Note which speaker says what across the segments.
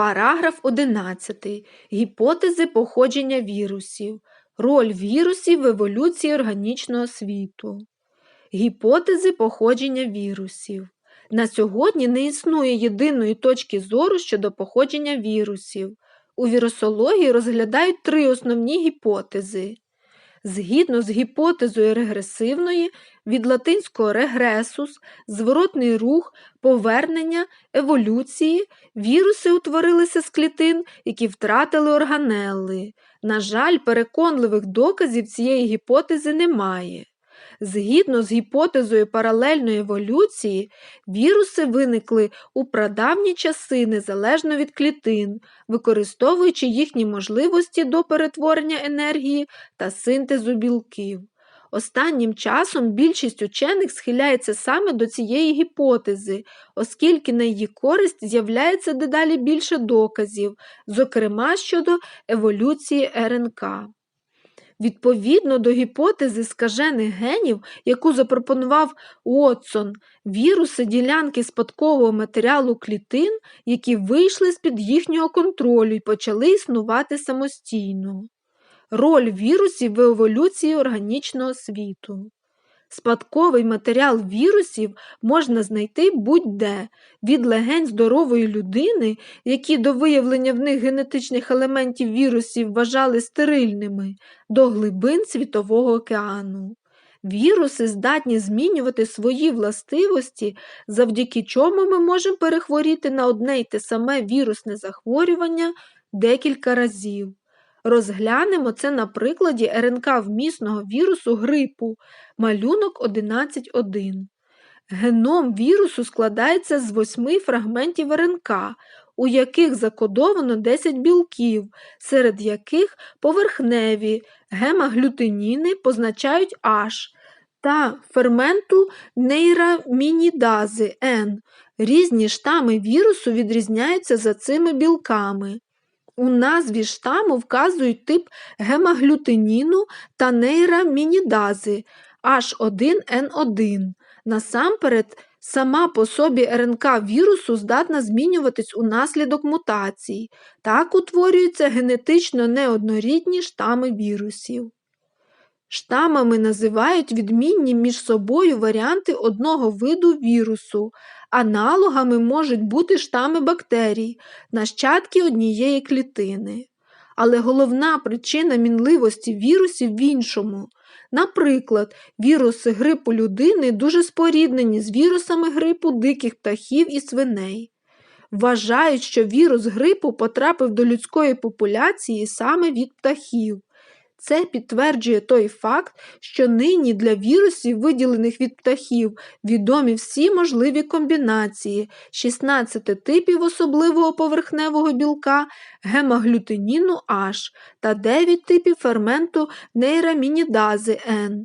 Speaker 1: Параграф 11. Гіпотези походження вірусів. Роль вірусів в еволюції органічного світу. Гіпотези походження вірусів. На сьогодні не існує єдиної точки зору щодо походження вірусів. У вірусології розглядають три основні гіпотези. Згідно з гіпотезою регресивної, від латинського регресус, зворотний рух, повернення, еволюції, віруси утворилися з клітин, які втратили органели. На жаль, переконливих доказів цієї гіпотези немає. Згідно з гіпотезою паралельної еволюції, віруси виникли у прадавні часи незалежно від клітин, використовуючи їхні можливості до перетворення енергії та синтезу білків. Останнім часом більшість учених схиляється саме до цієї гіпотези, оскільки на її користь з'являється дедалі більше доказів, зокрема щодо еволюції РНК. Відповідно до гіпотези скажених генів, яку запропонував Уотсон, віруси ділянки спадкового матеріалу клітин, які вийшли з-під їхнього контролю і почали існувати самостійно. Роль вірусів в еволюції органічного світу. Спадковий матеріал вірусів можна знайти будь-де, від легень здорової людини, які до виявлення в них генетичних елементів вірусів вважали стерильними, до глибин Світового океану. Віруси здатні змінювати свої властивості, завдяки чому ми можемо перехворіти на одне й те саме вірусне захворювання декілька разів. Розглянемо це на прикладі РНК вмісного вірусу грипу, малюнок 11.1. Геном вірусу складається з восьми фрагментів РНК, у яких закодовано 10 білків, серед яких поверхневі гемаглютиніни позначають H та ферменту нейрамінідази N. Різні штами вірусу відрізняються за цими білками. У назві штаму вказують тип гемаглютиніну та нейрамінідази H1N1. Насамперед, сама по собі РНК вірусу здатна змінюватись унаслідок мутацій. Так утворюються генетично неоднорідні штами вірусів. Штамами називають відмінні між собою варіанти одного виду вірусу. Аналогами можуть бути штами бактерій, нащадки однієї клітини. Але головна причина мінливості вірусів в іншому. Наприклад, віруси грипу людини дуже споріднені з вірусами грипу диких птахів і свиней. Вважають, що вірус грипу потрапив до людської популяції саме від птахів. Це підтверджує той факт, що нині для вірусів, виділених від птахів, відомі всі можливі комбінації 16 типів особливого поверхневого білка гемаглютиніну H та 9 типів ферменту нейрамінідази N.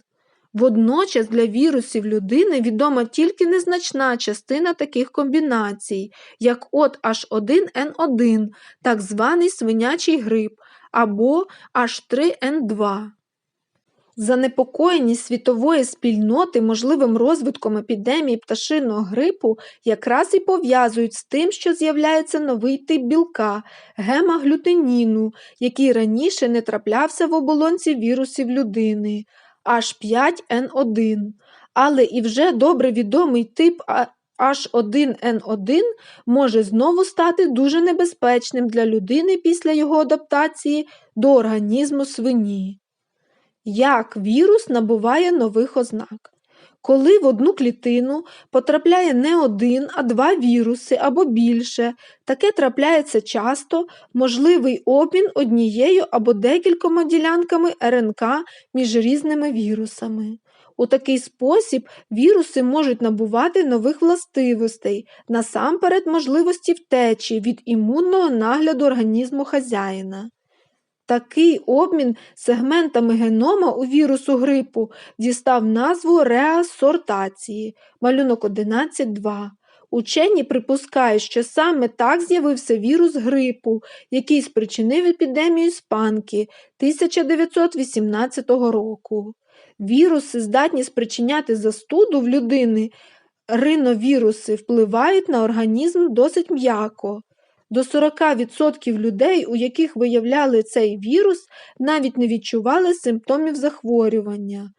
Speaker 1: Водночас для вірусів людини відома тільки незначна частина таких комбінацій, як от H1N1, так званий свинячий грип, або H3N2. Занепокоєність світової спільноти можливим розвитком епідемії пташиного грипу якраз і пов'язують з тим, що з'являється новий тип білка гемаглютиніну, який раніше не траплявся в оболонці вірусів людини H5N1. Але і вже добре відомий тип H1N1 може знову стати дуже небезпечним для людини після його адаптації до організму свині. Як вірус набуває нових ознак? Коли в одну клітину потрапляє не один, а два віруси або більше, таке трапляється часто, можливий обмін однією або декількома ділянками РНК між різними вірусами. У такий спосіб віруси можуть набувати нових властивостей, насамперед можливості втечі від імунного нагляду організму хазяїна. Такий обмін сегментами генома у вірусу грипу дістав назву реасортації, малюнок 11.2. Учені припускають, що саме так з'явився вірус грипу, який спричинив епідемію спанки 1918 року. Віруси здатні спричиняти застуду в людини. Риновіруси впливають на організм досить м'яко. До 40% людей, у яких виявляли цей вірус, навіть не відчували симптомів захворювання.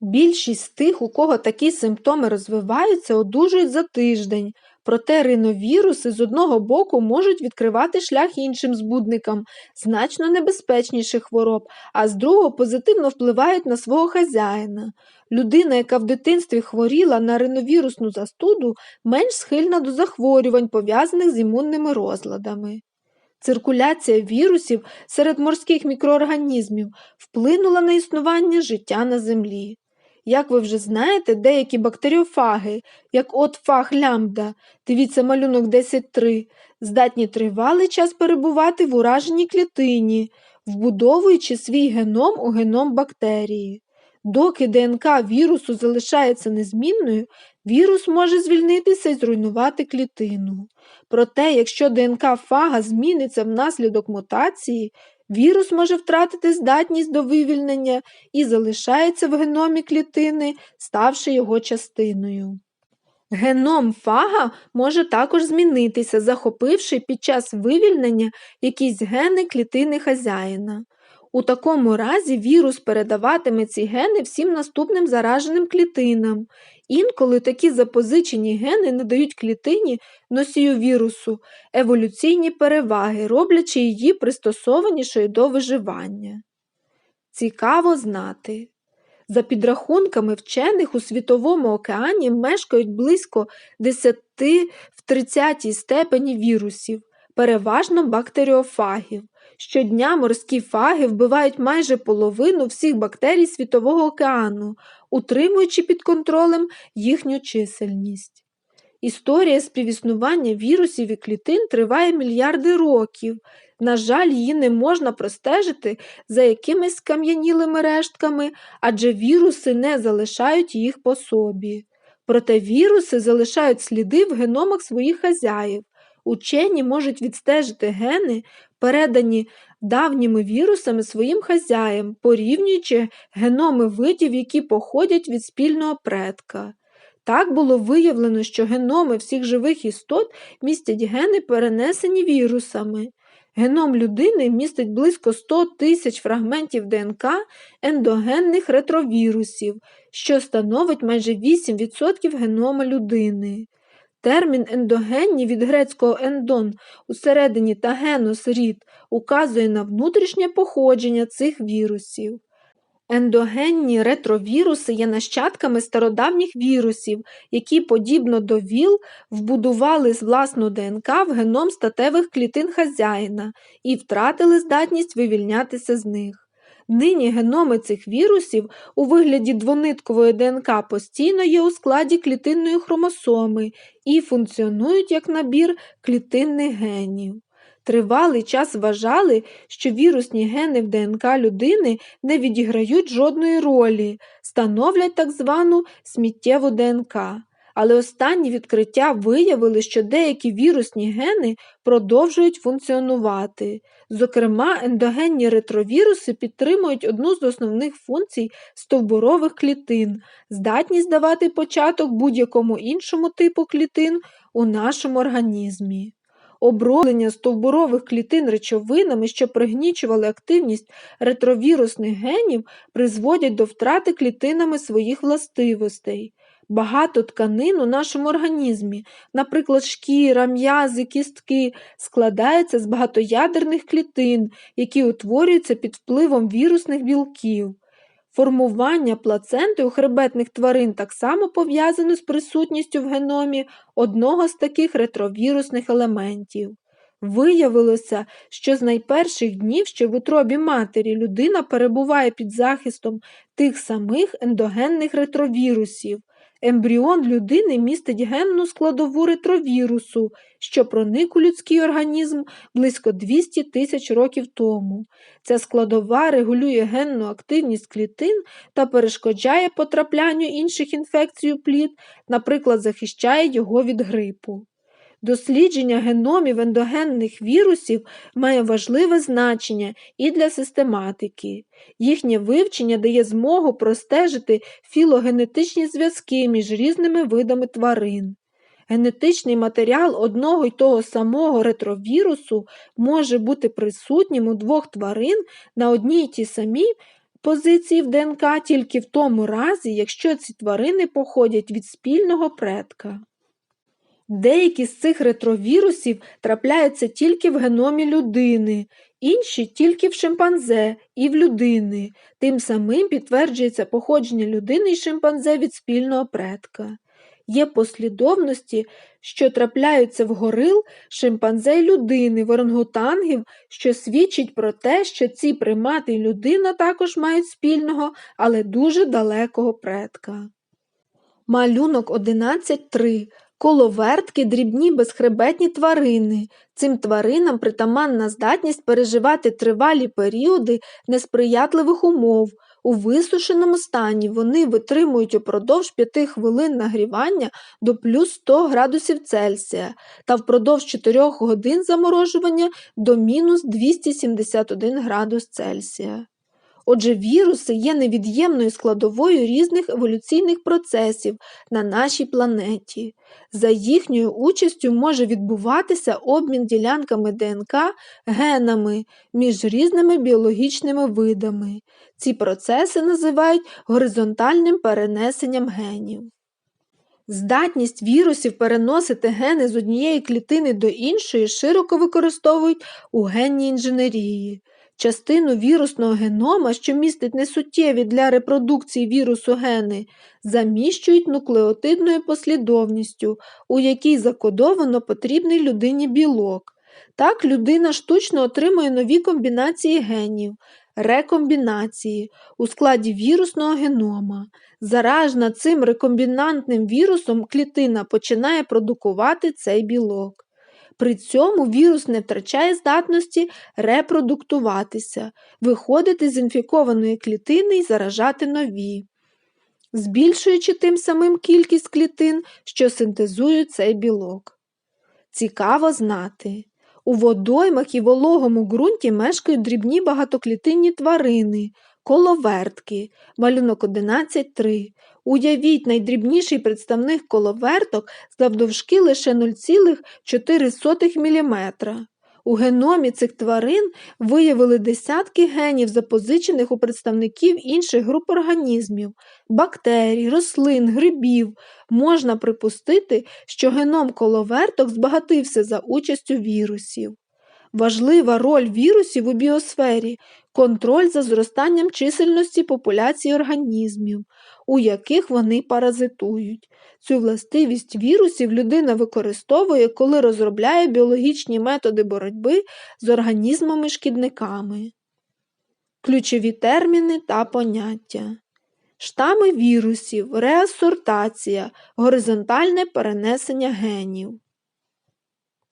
Speaker 1: Більшість тих, у кого такі симптоми розвиваються, одужують за тиждень, проте риновіруси з одного боку можуть відкривати шлях іншим збудникам значно небезпечніших хвороб, а з другого позитивно впливають на свого хазяїна. Людина, яка в дитинстві хворіла на риновірусну застуду, менш схильна до захворювань, пов'язаних з імунними розладами. Циркуляція вірусів серед морських мікроорганізмів вплинула на існування життя на землі. Як ви вже знаєте, деякі бактеріофаги, як от фаг лямбда, дивіться малюнок 10.3, здатні тривалий час перебувати в ураженій клітині, вбудовуючи свій геном у геном бактерії. Доки ДНК вірусу залишається незмінною, вірус може звільнитися і зруйнувати клітину. Проте, якщо ДНК фага зміниться внаслідок мутації, вірус може втратити здатність до вивільнення і залишається в геномі клітини, ставши його частиною. Геном фага може також змінитися, захопивши під час вивільнення якісь гени клітини хазяїна. У такому разі вірус передаватиме ці гени всім наступним зараженим клітинам. Інколи такі запозичені гени надають клітині носію вірусу еволюційні переваги, роблячи її пристосованішою до виживання. Цікаво знати. За підрахунками вчених у Світовому океані мешкають близько 10 в 30 степені вірусів, переважно бактеріофагів. Щодня морські фаги вбивають майже половину всіх бактерій Світового океану, утримуючи під контролем їхню чисельність. Історія співіснування вірусів і клітин триває мільярди років. На жаль, її не можна простежити за якимись скам'янілими рештками, адже віруси не залишають їх по собі. Проте віруси залишають сліди в геномах своїх хазяїв. Учені можуть відстежити гени, передані давніми вірусами своїм хазяям, порівнюючи геноми видів, які походять від спільного предка. Так було виявлено, що геноми всіх живих істот містять гени, перенесені вірусами. Геном людини містить близько 100 тисяч фрагментів ДНК ендогенних ретровірусів, що становить майже 8% генома людини. Термін ендогенні від грецького ендон усередині та генос рід указує на внутрішнє походження цих вірусів. Ендогенні ретровіруси є нащадками стародавніх вірусів, які, подібно до ВІЛ, вбудували власну ДНК в геном статевих клітин хазяїна і втратили здатність вивільнятися з них. Нині геноми цих вірусів у вигляді двониткової ДНК постійно є у складі клітинної хромосоми і функціонують як набір клітинних генів. Тривалий час вважали, що вірусні гени в ДНК людини не відіграють жодної ролі, становлять так звану сміттєву ДНК. Але останні відкриття виявили, що деякі вірусні гени продовжують функціонувати. Зокрема, ендогенні ретровіруси підтримують одну з основних функцій стовбурових клітин, здатність давати початок будь-якому іншому типу клітин у нашому організмі. Оброблення стовбурових клітин речовинами, що пригнічували активність ретровірусних генів, призводять до втрати клітинами своїх властивостей. Багато тканин у нашому організмі, наприклад, шкіра, м'язи, кістки, складаються з багатоядерних клітин, які утворюються під впливом вірусних білків. Формування плаценти у хребетних тварин так само пов'язано з присутністю в геномі одного з таких ретровірусних елементів. Виявилося, що з найперших днів ще в утробі матері людина перебуває під захистом тих самих ендогенних ретровірусів, Ембріон людини містить генну складову ретровірусу, що проник у людський організм близько 200 тисяч років тому. Ця складова регулює генну активність клітин та перешкоджає потраплянню інших інфекцій у плід, наприклад, захищає його від грипу. Дослідження геномів ендогенних вірусів має важливе значення і для систематики. Їхнє вивчення дає змогу простежити філогенетичні зв'язки між різними видами тварин. Генетичний матеріал одного й того самого ретровірусу може бути присутнім у двох тварин на одній тій самій позиції в ДНК тільки в тому разі, якщо ці тварини походять від спільного предка. Деякі з цих ретровірусів трапляються тільки в геномі людини, інші тільки в шимпанзе і в людини. Тим самим підтверджується походження людини і шимпанзе від спільного предка. Є послідовності, що трапляються в горил, шимпанзе й людини, в орангутангів, що свідчить про те, що ці примати й людина також мають спільного, але дуже далекого предка. Малюнок 11.3. Коловертки дрібні безхребетні тварини. Цим тваринам притаманна здатність переживати тривалі періоди несприятливих умов. У висушеному стані вони витримують упродовж 5 хвилин нагрівання до плюс 100 градусів Цельсія та впродовж 4 годин заморожування до мінус 271 градус Цельсія. Отже, віруси є невід'ємною складовою різних еволюційних процесів на нашій планеті. За їхньою участю може відбуватися обмін ділянками ДНК генами між різними біологічними видами. Ці процеси називають горизонтальним перенесенням генів. Здатність вірусів переносити гени з однієї клітини до іншої широко використовують у генній інженерії. Частину вірусного генома, що містить несуттєві для репродукції вірусу гени, заміщують нуклеотидною послідовністю, у якій закодовано потрібний людині білок. Так людина штучно отримує нові комбінації генів, рекомбінації у складі вірусного генома. Заражена цим рекомбінантним вірусом клітина починає продукувати цей білок. При цьому вірус не втрачає здатності репродуктуватися, виходити з інфікованої клітини і заражати нові, збільшуючи тим самим кількість клітин, що синтезують цей білок. Цікаво знати. У водоймах і вологому ґрунті мешкають дрібні багатоклітинні тварини, коловертки, малюнок 11.3. Уявіть найдрібніший представник коловерток завдовжки лише 0,4 мм. У геномі цих тварин виявили десятки генів, запозичених у представників інших груп організмів, бактерій, рослин, грибів. Можна припустити, що геном коловерток збагатився за участю вірусів. Важлива роль вірусів у біосфері контроль за зростанням чисельності популяції організмів, у яких вони паразитують. Цю властивість вірусів людина використовує, коли розробляє біологічні методи боротьби з організмами-шкідниками. Ключові терміни та поняття. Штами вірусів, реасортація, горизонтальне перенесення генів.